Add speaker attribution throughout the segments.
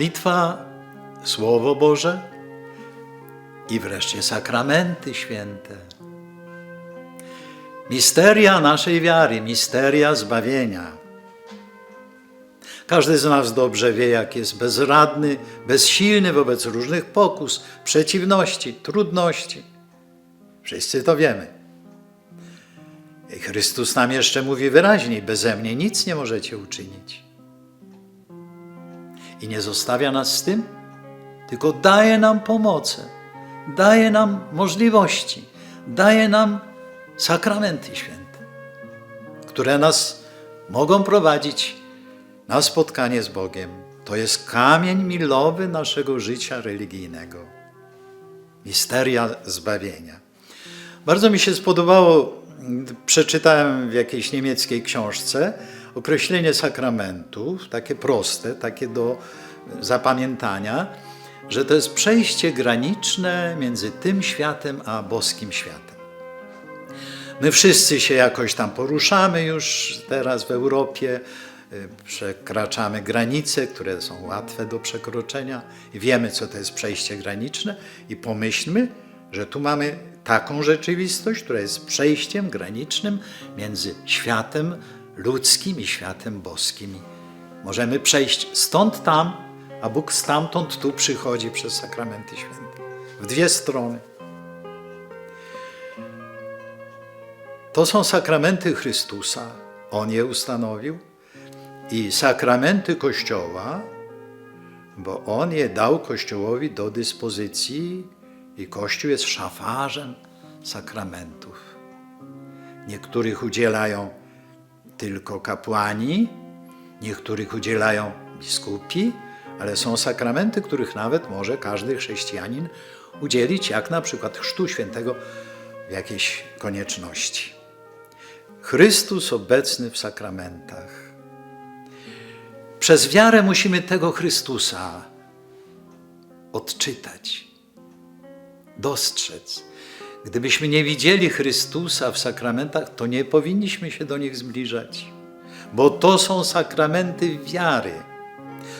Speaker 1: modlitwa, Słowo Boże i wreszcie sakramenty święte. Misteria naszej wiary, misteria zbawienia. Każdy z nas dobrze wie, jak jest bezradny, bezsilny wobec różnych pokus, przeciwności, trudności. Wszyscy to wiemy. I Chrystus nam jeszcze mówi wyraźniej: Beze mnie nic nie możecie uczynić. I nie zostawia nas z tym, tylko daje nam pomoce, daje nam możliwości, daje nam sakramenty święte, które nas mogą prowadzić na spotkanie z Bogiem. To jest kamień milowy naszego życia religijnego. Misteria zbawienia. Bardzo mi się spodobało, przeczytałem w jakiejś niemieckiej książce określenie sakramentów, takie proste, takie do zapamiętania, że to jest przejście graniczne między tym światem a boskim światem. My wszyscy się jakoś tam poruszamy już teraz w Europie, y, przekraczamy granice, które są łatwe do przekroczenia i wiemy, co to jest przejście graniczne i pomyślmy, że tu mamy taką rzeczywistość, która jest przejściem granicznym między światem ludzkim i światem boskim. Możemy przejść stąd tam, a Bóg stamtąd tu przychodzi przez sakramenty święte. W dwie strony. To są sakramenty Chrystusa, On je ustanowił, i sakramenty Kościoła, bo On je dał Kościołowi do dyspozycji i Kościół jest szafarzem sakramentów. Niektórych udzielają tylko kapłani, niektórych udzielają biskupi, ale są sakramenty, których nawet może każdy chrześcijanin udzielić, jak na przykład Chrztu Świętego w jakiejś konieczności. Chrystus obecny w sakramentach. Przez wiarę musimy tego Chrystusa odczytać, dostrzec. Gdybyśmy nie widzieli Chrystusa w sakramentach, to nie powinniśmy się do nich zbliżać, bo to są sakramenty wiary.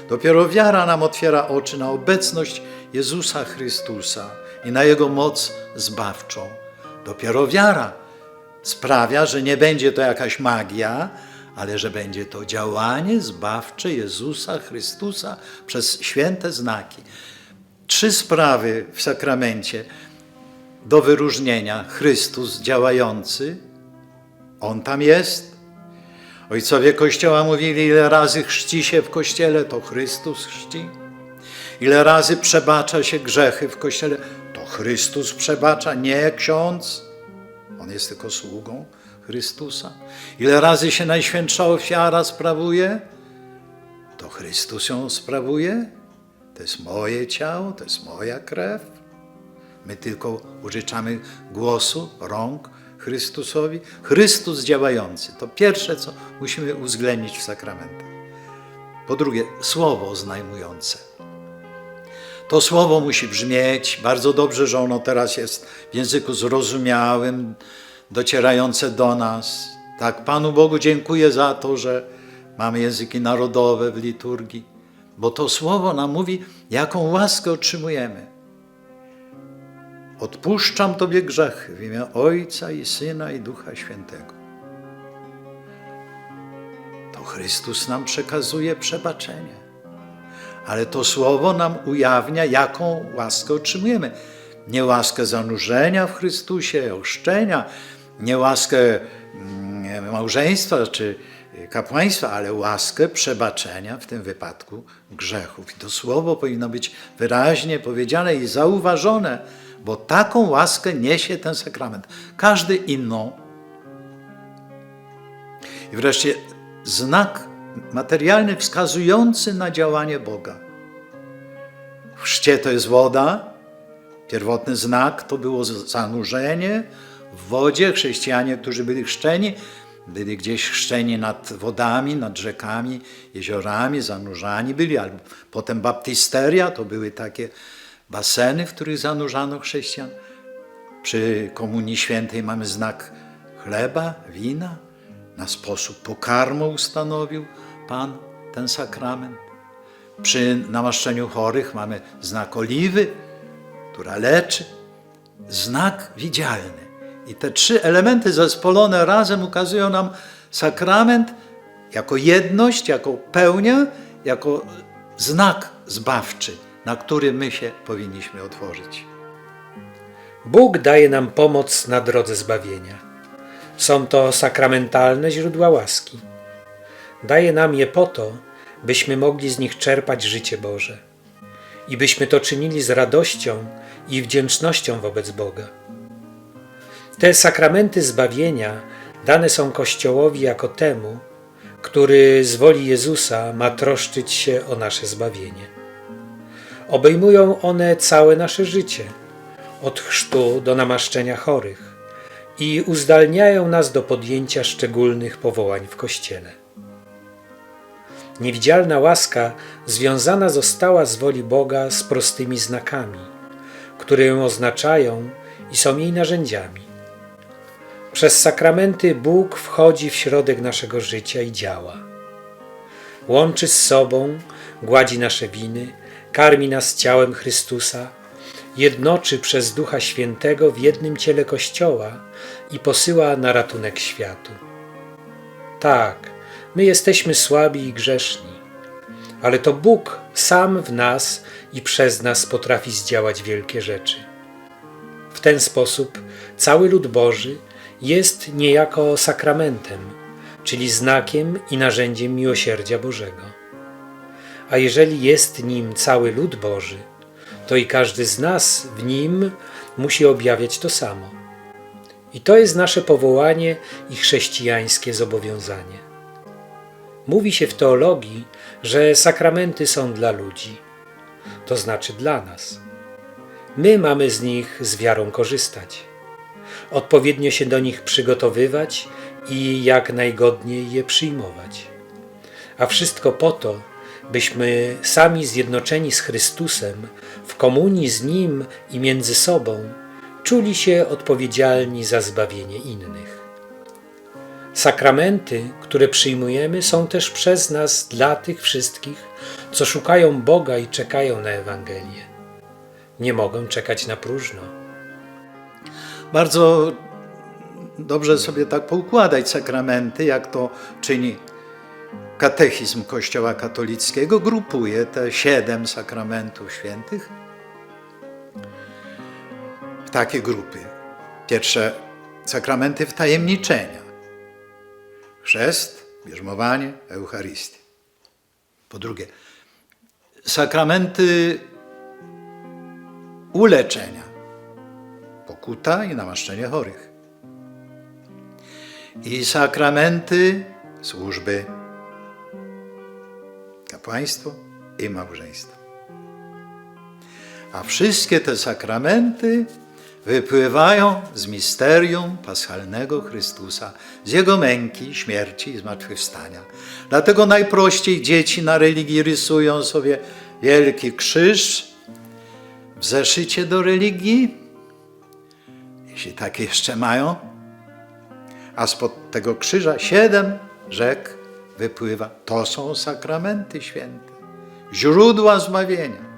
Speaker 1: Dopiero wiara nam otwiera oczy na obecność Jezusa Chrystusa i na Jego moc zbawczą. Dopiero wiara sprawia, że nie będzie to jakaś magia, ale że będzie to działanie zbawcze Jezusa Chrystusa przez święte znaki. Trzy sprawy w sakramencie do wyróżnienia. Chrystus działający, On tam jest. Ojcowie Kościoła mówili, ile razy chrzci się w Kościele, to Chrystus chrzci. Ile razy przebacza się grzechy w Kościele, to Chrystus przebacza, nie ksiądz. On jest tylko sługą Chrystusa. Ile razy się Najświętsza ofiara sprawuje, to Chrystus ją sprawuje. To jest moje ciało, to jest moja krew. My tylko użyczamy głosu, rąk Chrystusowi. Chrystus działający. To pierwsze, co musimy uwzględnić w sakramentach. Po drugie, słowo oznajmujące. To słowo musi brzmieć. Bardzo dobrze, że ono teraz jest w języku zrozumiałym, docierające do nas. Tak, Panu Bogu dziękuję za to, że mamy języki narodowe w liturgii, bo to słowo nam mówi, jaką łaskę otrzymujemy. Odpuszczam Tobie grzechy w imię Ojca i Syna i Ducha Świętego. To Chrystus nam przekazuje przebaczenie. Ale to słowo nam ujawnia, jaką łaskę otrzymujemy. Nie łaskę zanurzenia w Chrystusie, ochrzczenia, nie łaskę mm, małżeństwa czy kapłaństwa, ale łaskę przebaczenia, w tym wypadku grzechów. I to słowo powinno być wyraźnie powiedziane i zauważone, bo taką łaskę niesie ten sakrament. Każdy inną. I wreszcie znak materialny wskazujący na działanie Boga. W chrzcie to jest woda. Pierwotny znak to było zanurzenie w wodzie. Chrześcijanie, którzy byli chrzczeni, byli gdzieś chrzczeni nad wodami, nad rzekami, jeziorami, zanurzani byli. Albo potem baptysteria to były takie baseny, w których zanurzano chrześcijan. Przy Komunii Świętej mamy znak chleba, wina. Na sposób pokarmu ustanowił Pan ten sakrament. Przy namaszczeniu chorych mamy znak oliwy, która leczy, znak widzialny. I te trzy elementy zespolone razem ukazują nam sakrament jako jedność, jako pełnię, jako znak zbawczy, na który my się powinniśmy otworzyć.
Speaker 2: Bóg daje nam pomoc na drodze zbawienia. Są to sakramentalne źródła łaski. Daje nam je po to, byśmy mogli z nich czerpać życie Boże i byśmy to czynili z radością i wdzięcznością wobec Boga. Te sakramenty zbawienia dane są Kościołowi jako temu, który z woli Jezusa ma troszczyć się o nasze zbawienie. Obejmują one całe nasze życie, od chrztu do namaszczenia chorych i uzdalniają nas do podjęcia szczególnych powołań w Kościele. Niewidzialna łaska związana została z woli Boga z prostymi znakami, które ją oznaczają i są jej narzędziami. Przez sakramenty Bóg wchodzi w środek naszego życia i działa. Łączy z sobą, gładzi nasze winy, karmi nas ciałem Chrystusa, jednoczy przez Ducha Świętego w jednym ciele Kościoła i posyła na ratunek światu. Tak, my jesteśmy słabi i grzeszni, ale to Bóg sam w nas i przez nas potrafi zdziałać wielkie rzeczy. W ten sposób cały lud Boży jest niejako sakramentem, czyli znakiem i narzędziem miłosierdzia Bożego. A jeżeli jest nim cały lud Boży, to i każdy z nas w nim musi objawiać to samo. I to jest nasze powołanie i chrześcijańskie zobowiązanie. Mówi się w teologii, że sakramenty są dla ludzi, to znaczy dla nas. My mamy z nich z wiarą korzystać, odpowiednio się do nich przygotowywać i jak najgodniej je przyjmować. A wszystko po to, byśmy sami zjednoczeni z Chrystusem, w komunii z Nim i między sobą, czuli się odpowiedzialni za zbawienie innych. Sakramenty, które przyjmujemy, są też przez nas dla tych wszystkich, co szukają Boga i czekają na Ewangelię. Nie mogą czekać na próżno.
Speaker 1: Bardzo dobrze sobie tak poukładać sakramenty, jak to czyni katechizm Kościoła katolickiego. Grupuje te siedem sakramentów świętych w takie grupy. Pierwsze sakramenty wtajemniczenia. Chrzest, bierzmowanie, Eucharystia. Po drugie, sakramenty uleczenia pokuta i namaszczenie chorych. I sakramenty służby, kapłaństwo i małżeństwo. A wszystkie te sakramenty wypływają z misterium paschalnego Chrystusa, z Jego męki, śmierci i zmartwychwstania. Dlatego najprościej dzieci na religii rysują sobie wielki krzyż w zeszycie do religii, jeśli takie jeszcze mają, a spod tego krzyża siedem rzek wypływa. To są sakramenty święte, źródła zbawienia.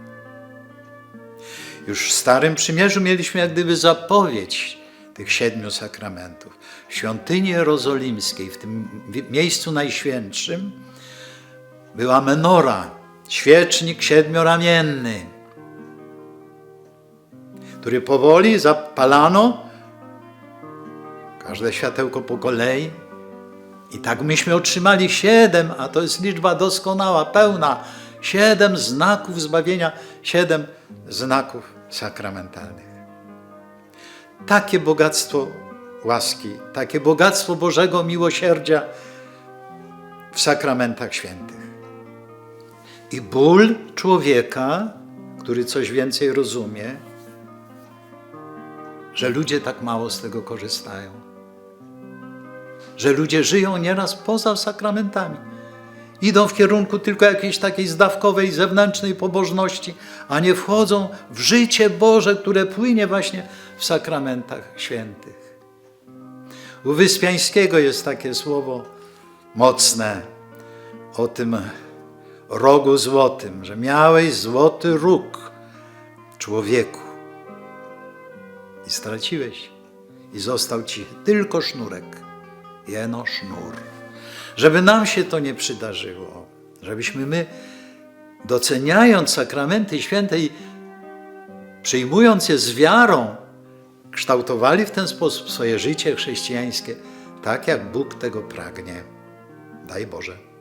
Speaker 1: Już w Starym Przymierzu mieliśmy jak gdyby zapowiedź tych siedmiu sakramentów. W świątyni jerozolimskiej, w tym miejscu najświętszym, była menora, świecznik siedmioramienny, który powoli zapalano, każde światełko po kolei. I tak myśmy otrzymali siedem, a to jest liczba doskonała, pełna, siedem znaków zbawienia, siedem znaków sakramentalnych. Takie bogactwo łaski, takie bogactwo Bożego miłosierdzia w sakramentach świętych. I ból człowieka, który coś więcej rozumie, że ludzie tak mało z tego korzystają. Że ludzie żyją nieraz poza sakramentami. Idą w kierunku tylko jakiejś takiej zdawkowej, zewnętrznej pobożności, a nie wchodzą w życie Boże, które płynie właśnie w sakramentach świętych. U Wyspiańskiego jest takie słowo mocne o tym, rogu złotym, że miałeś złoty róg człowieku i straciłeś i został ci tylko sznurek, jeno sznur. Żeby nam się to nie przydarzyło, żebyśmy my, doceniając sakramenty święte i przyjmując je z wiarą, kształtowali w ten sposób swoje życie chrześcijańskie, tak jak Bóg tego pragnie. Daj Boże.